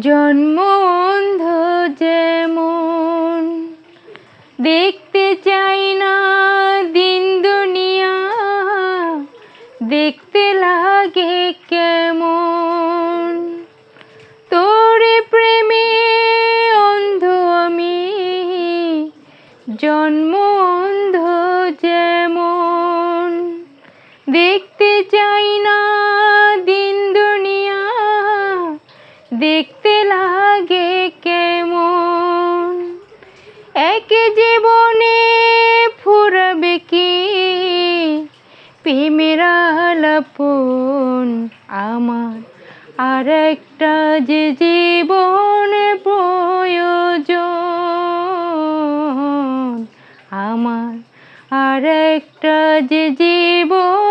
জন্ম অন্ধ যেমন। দেখতে চাই না দিন দুনিয়া, দেখতে লাগে কেমন। তোরে প্রেমে অন্ধ আমি জন্ম অন্ধ যেমন। দেখতে চাই না দিন দুনিয়া, দেখতে লাগে কেমন? এক জীবনে ফুরবে কি? প্রেমের আলাপন আমার আর একটা যে জীবন প্রয়োজন। আমার আর একটা যে জীবন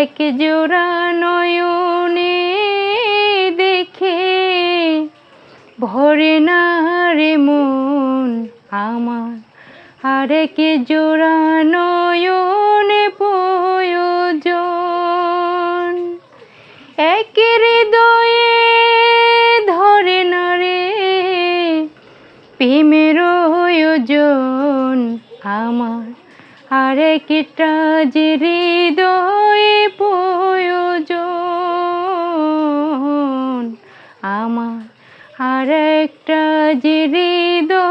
এক জোড়া নয়নে দেখে ভরে না রে মন আমার। আর এক জোড়া নয়নে প্রয়োজন। এক হৃদয়ে ধরে না রে প্রেমের প্রয়োজন আমার। আরেকটা যে হৃদয়ে প্রয়োজন আমার আরেকটা যে হৃদয়ে